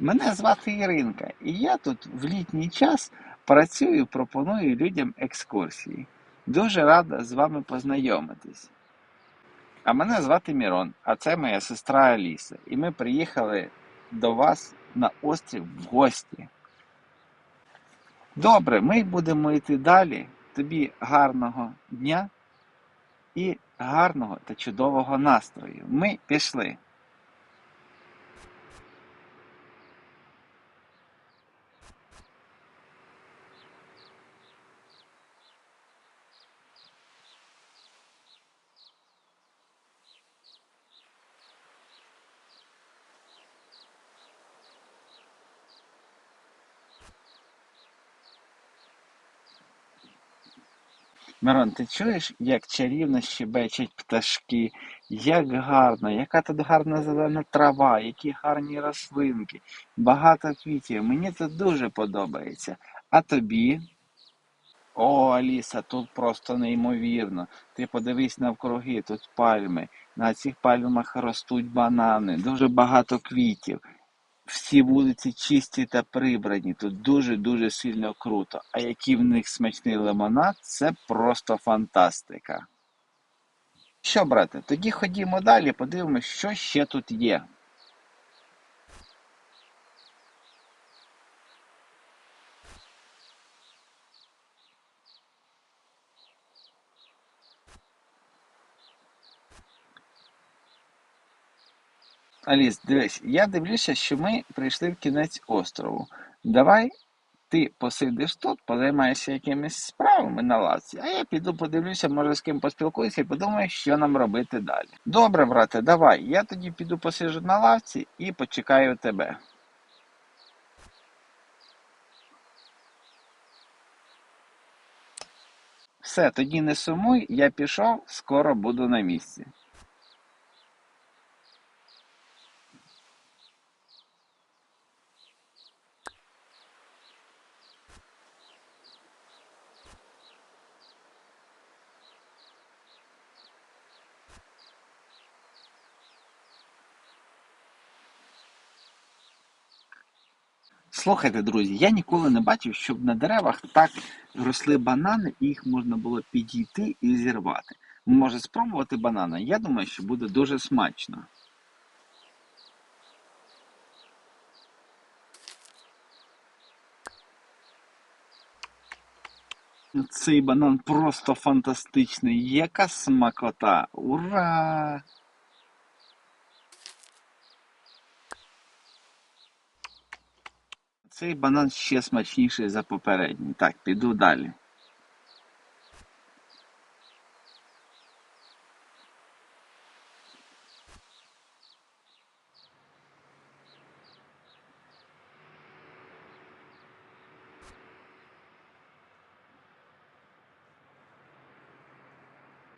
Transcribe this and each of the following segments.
Мене звати Іринка, і я тут в літній час працюю, пропоную людям екскурсії. Дуже рада з вами познайомитись. А мене звати Мірон, а це моя сестра Аліса. І ми приїхали до вас на острів в гості. Добре, ми будемо йти далі. Тобі гарного дня і гарного та чудового настрою. Ми пішли. Мирон, ти чуєш, як чарівно щебечуть пташки, як гарно, яка тут гарна зелена трава, які гарні рослинки, багато квітів. Мені це дуже подобається. А тобі? О, Аліса, тут просто неймовірно. Ти подивись навкруги, тут пальми. На цих пальмах ростуть банани, дуже багато квітів. Всі вулиці чисті та прибрані, тут дуже-дуже сильно круто. А який в них смачний лимонад, це просто фантастика. Що, брате, тоді ходімо далі, подивимося, що ще тут є. Аліс, дивись, я дивлюся, що ми прийшли в кінець острову. Давай ти посидиш тут, позаймаєшся якимись справами на лавці, а я піду подивлюся, може з ким поспілкуюся і подумаю, що нам робити далі. Добре, брате, давай. Я тоді піду посиджу на лавці і почекаю тебе. Все, тоді не сумуй, я пішов, скоро буду на місці. Слухайте, друзі, я ніколи не бачив, щоб на деревах так росли банани, і їх можна було підійти і зірвати. Може спробувати банана? Я думаю, що буде дуже смачно. Цей банан просто фантастичний. Яка смакота! Ура! Цей банан ще смачніший за попередній. Так, піду далі.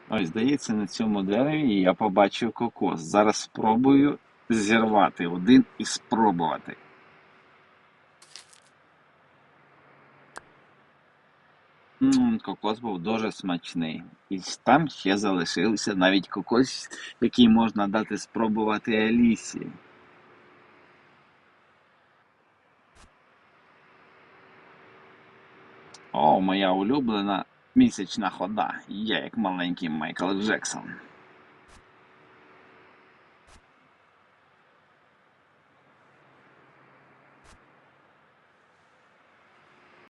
Ось, здається, на цьому дереві я побачив кокос. Зараз спробую зірвати один і спробувати. Кокос був дуже смачний. І там ще залишився навіть кокос, який можна дати спробувати Алісі. О, моя улюблена місячна хода. Я як маленький Майкл Джексон.